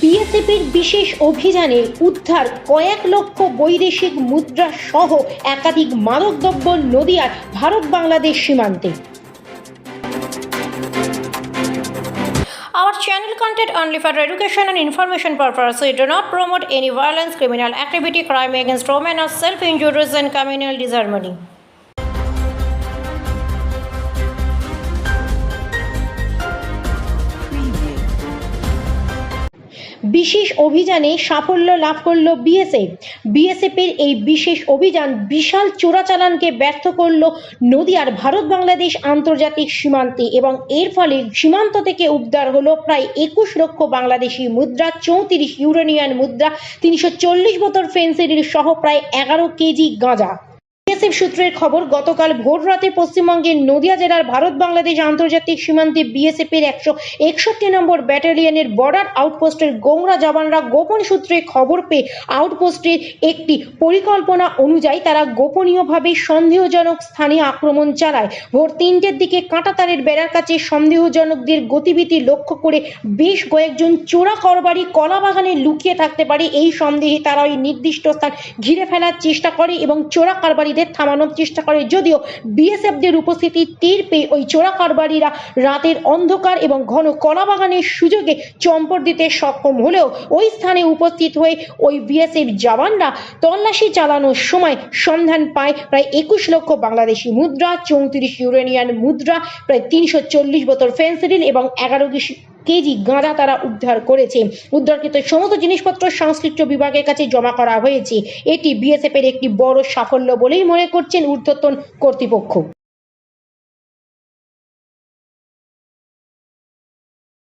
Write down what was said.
বিএসএফের বিশেষ অভিযানে উদ্ধার কয়েক লক্ষ বৈদেশিক মুদ্রা সহ একাধিক মাদকদ্রব্য নদিয়ার ভারত বাংলাদেশ সীমান্তে Our channel content only for education and information purpose. We do not promote any violence, criminal activity, crime against women, or self-injuries and communal disharmony. বিশেষ অভিযানে সাফল্য লাভ করল বিএসএফ। বিএসএফের এই বিশেষ অভিযান বিশাল চোরাচালানকে ব্যর্থ করল নদিয়ার ভারত বাংলাদেশ আন্তর্জাতিক সীমান্তে এবং এর ফলে সীমান্ত থেকে উদ্ধার হলো প্রায় একুশ লক্ষ বাংলাদেশি মুদ্রা, চৌত্রিশ ইউরেনিয়ান মুদ্রা, তিনশো চল্লিশ বোতল ফেন্সিডিল সহ প্রায় এগারো কেজি গাঁজা। বিএসএফ সূত্রের খবর, গতকাল ভোর রাতে পশ্চিমবঙ্গের নদিয়া জেলার ভারত বাংলাদেশ আন্তর্জাতিক সীমান্তে বিএসএফ এর একশো একষট্টি নম্বর ব্যাটালিয়নের বর্ডার আউটপোস্টের গোংরা জওয়ানরা গোপন সূত্রে খবর পেয়ে আউটপোস্টের একটি পরিকল্পনা অনুযায়ী তারা গোপনীয়ভাবে সন্দেহজনক স্থানে আক্রমণ চালায়। ভোর তিনটের দিকে কাঁটাতারের বেড়ার কাছে সন্দেহজনকদের গতিবিধি লক্ষ্য করে বেশ কয়েকজন চোরা করবারি কলা বাগানে লুকিয়ে থাকতে পারে। এই সন্দেহে তারা ওই নির্দিষ্ট স্থান ঘিরে ফেলার চেষ্টা করে এবং চোরা কারবারিদের থামানোর চেষ্টা করে। যদিও বিএসএফদের উপস্থিতি টের পেয়ে ওই চোরা কারবারিরা রাতের অন্ধকার এবং ঘন কলা বাগানের সুযোগে চম্পট দিতে সক্ষম হলেও ওই স্থানে উপস্থিত হয়ে ওই বিএসএফ জওয়ানরা তল্লাশি চালানোর সময় সন্ধান পায় প্রায় একুশ লক্ষ বাংলাদেশি মুদ্রা, চৌত্রিশ ইউরেনিয়ান মুদ্রা, প্রায় তিনশো চল্লিশ বোতল ফেন্সিডিল এবং এগারো কেজি গাঁজা তারা উদ্ধার করেছে। উদ্ধারকৃত সমস্ত জিনিসপত্র সংশ্লিষ্ট বিভাগের কাছে জমা করা হয়েছে। এটি বিএসএফ এর একটি বড় সাফল্য বলেই মনে করছেন ঊর্ধ্বতন কর্তৃপক্ষ।